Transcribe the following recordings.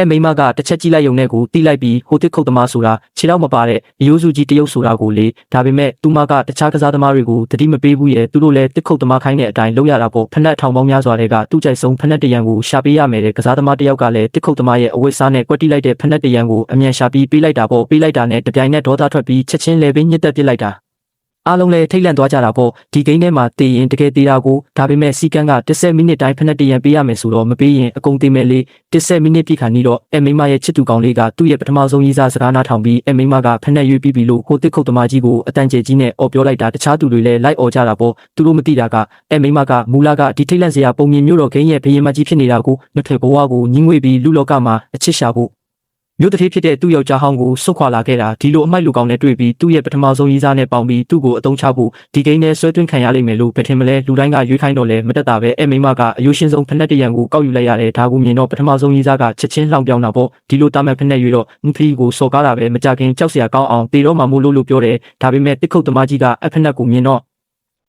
အဲမိန်းမကတစ်ချက်ကြည့်လိုက်ရုံနဲ့ကိုတီးလိုက်ပြီးဟိုတစ်ခုတ်သမားဆိုတာခြေတော့မပါတဲ့ရိုးစုကြီးတရုပ်ဆိုတာကိုလေဒါပေမဲ့သူမကတခြားကစားသမားတွေကိုတတိမပေးဘူးရဲ့သူတို့လည်းတစ်ခုတ်သမားခိုင်းတဲ့အတိုင်းလုပ်ရတာပေါ့ဖက်နှက်ထောင်ပေါင်းများစွာတွေကသူ့ကြိုက်ဆုံးဖက်နှက်တရံကိုရှာပေးရမယ်တဲ့ကစားသမားတစ်ယောက်ကလည်းတစ်ခုတ်သမားရဲ့အဝတ်စားနဲ့ကွက်တိလိုက်တဲ့ဖက်နှက်တရံကိုအမြန်ရှာပြီးပေးလိုက်တာပေါ့ပေးလိုက်တာနဲ့တပြိုင်နက်ဒေါသထွက်ပြီးချက်ချင်းလဲပင်းညစ်တက်ပစ်လိုက်တာ အားလုံးလည်းထိတ်လန့်သွားကြတာပေါ့ဒီဂိမ်းထဲမှာတည်ရင်တကယ်တည်တာကိုဒါပေမဲ့စီကန်းက10မိနစ်တိုင်းဖက်နှက်တရံပေးရမယ်ဆိုတော့မပေးရင်အကုန်တည်မယ်လေ10မိနစ်ပြည့်ခါနီးတော့အမိမရဲ့ချစ်သူကောင်လေးကသူ့ရဲ့ပထမဆုံးရေးစားစကားနားထောင်ပြီးအမိမကဖက်နှက်ရွေးပြီးပြီလို့ကိုတစ်ခုတ်သမားကြီးကိုအတန်ကျဲကြီးနဲ့អော်ပြောလိုက်တာတခြားသူတွေလည်းလိုက်អော်ကြတာပေါ့သူတို့မသိတာကအမိမကမူလာကဒီထိတ်လန့်စရာပုံမြင်မျိုးတော့ဂိမ်းရဲ့ဘရင်မကြီးဖြစ်နေတာကိုမထွေဘဝကိုညှင်းငွေပြီးလူလောကမှာအချစ်ရှာဖို့ မြို့တစ်ထေးဖြစ်တဲ့သူ့ယောက်ျားဟောင်းကိုစွတ်ခွာလာခဲ့တာဒီလိုအမိုက်လူကောင်နဲ့တွေ့ပြီးသူ့ရဲ့ပထမဆုံးရေးစားနဲ့ပေါင်ပြီးသူ့ကိုအတုံးချဖို့ဒီကိန်းနဲ့ဆွဲသွင်းခံရလိမ့်မယ်လို့ဘယ်ထင်မလဲလူတိုင်းကရွေးခိုင်းတော့လဲမတက်တာပဲအဲ့မိမကအယိုးရှင်းဆုံးဖက်နှက်တရံကိုကောက်ယူလိုက်ရတယ်ဒါကိုမြင်တော့ပထမဆုံးရေးစားကချက်ချင်းလှောင်ပြောင်းတာပေါ့ဒီလိုတာမန်ဖက်နှက်ရွေးတော့ငဖီကိုစော်ကားတာပဲမကြခင်ကြောက်စရာကောင်းအောင်တေတော့မှမို့လို့လို့ပြောတယ်ဒါပေမဲ့တစ်ခုတ်သမားကြီးကအဖက်နှက်ကိုမြင်တော့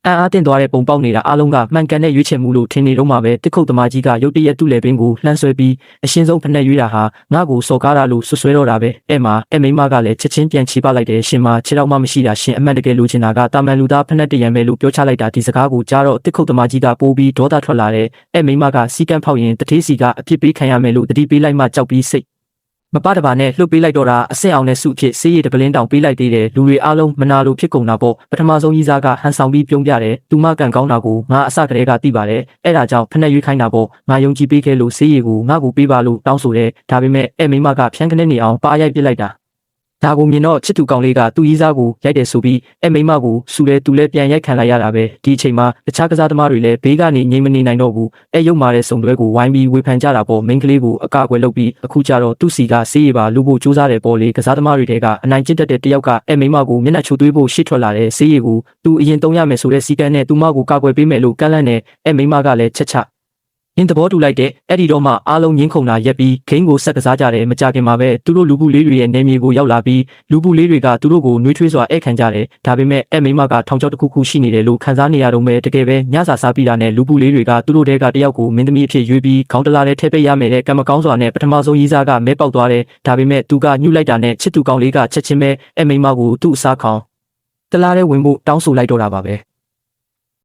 အံ့အားတင်သွားတဲ့ပုံပေါက်နေတာအားလုံးကမှန်ကန်တဲ့ရွေးချယ်မှုလို့ထင်နေတော့မှပဲတစ်ခုတ်သမားကြီးကရုတ်တရက်သူ့လေပင်ကိုလှမ်းဆွဲပြီးအရှင်းဆုံးဖက်နှက်ရွေးတာဟာငါ့ကိုစော်ကားတာလို့ဆွဆွဲတော့တာပဲအဲ့မှာအဲ့မိန်းမကလည်းချက်ချင်းပြန်ချီပလိုက်တယ်ရှင်မခြေတော့မှမရှိတာရှင်အမှန်တကယ်လိုချင်တာကတာမန်လူသားဖက်နှက်တရံပဲလို့ပြောချလိုက်တာဒီစကားကိုကြားတော့တစ်ခုတ်သမားကြီးကပိုးပြီးဒေါသထွက်လာတယ်အဲ့မိန်းမကစီကန်းဖောက်ရင်တထေးစီကအပြစ်ပေးခံရမယ်လို့တတိပေးလိုက်မှကြောက်ပြီးစိတ် မပတပါနဲ့လှုပ်ပေးလိုက်တော့တာအဆင့်အောင်နဲ့စုဖြစ်စေးရည်တပလင်းတောင်ပေးလိုက်သေးတယ်လူတွေအားလုံးမနာလိုဖြစ်ကုန်တာပေါ့ပထမဆုံးကြီးစားကဟန်ဆောင်ပြီးပြုံးပြတယ်သူမကန်ကောင်းတာကိုငါအစကတည်းကသိပါတယ်အဲ့ဒါကြောင့်ဖက်နဲ့ရွေးခိုင်းတာပေါ့ငါယုံကြည်ပေးခဲ့လို့စေးရည်ကိုငါ့ကိုပေးပါလို့တောင်းဆိုတယ်ဒါပေမဲ့အဲ့မိမကဖြန်းကနေနေအောင်ပါရိုက်ပစ်လိုက်တာ ဒါကိုမြင်တော့ချစ်သူကောင်လေးကသူ့ကြီးစားကိုရိုက်တယ်ဆိုပြီးအဲ့မိမကိုစူလဲသူလဲပြန်ရိုက်ခံလိုက်ရတာပဲဒီအချိန်မှာတခြားကစားသမားတွေလည်းဘေးကနေငြိမ်မနေနိုင်တော့ဘူးအဲ့ရုပ်မာတဲ့စုံတွဲကိုဝိုင်းပြီးဝေဖန်ကြတာပေါ့မိန်းကလေးကိုအကအကွယ်လုပ်ပြီးအခုကျတော့သူ့စီကစေးရပါလူဖို့စူးစမ်းတယ်ပေါ့လေကစားသမားတွေတဲကအနိုင်ကျင့်တတ်တဲ့တယောက်ကအဲ့မိမကိုမျက်နှာချိုသွေးဖို့ရှေ့ထွက်လာတဲ့စေးရကိုသူအရင်တုံးရမယ်ဆိုတဲ့စီကန်းနဲ့သူမကိုကာကွယ်ပေးမယ်လို့ကန့်လန့်နဲ့အဲ့မိမကလည်းချက်ချရ င်းသဘောတူလိုက်တဲ့အဲ့ဒီတော့မှအားလုံးငင်းခုန်တာရက်ပြီးဂိမ်းကိုဆက်ကစားကြတယ်မကြခင်မှာပဲသူတို့လူပုလေးတွေရဲ့နေမြေကိုရောက်လာပြီးလူပုလေးတွေကသူတို့ကိုနှွေးထွေးစွာဧည့်ခံကြတယ်ဒါပေမဲ့အဲ့မိမကထောင်ချောက်တစ်ခုခုရှိနေတယ်လို့ခန်းစားနေရတော့မယ်တကယ်ပဲညစာစားပြီးတာနဲ့လူပုလေးတွေကသူတို့တဲကတယောက်ကိုမင်းသမီးအဖြစ်ရွေးပြီးခေါင်းတလာတဲ့ထဲပိတ်ရမယ်တဲ့ကံမကောင်းစွာနဲ့ပထမဆုံးရေးစားကမဲပေါက်သွားတယ်ဒါပေမဲ့သူကညှိလိုက်တာနဲ့ချစ်သူကောင်လေးကချက်ချင်းပဲအဲ့မိမကိုသူ့အစားခေါင်းတလာတဲ့ဝင်ဖို့တောင်းဆိုလိုက်တော့တာပါပဲ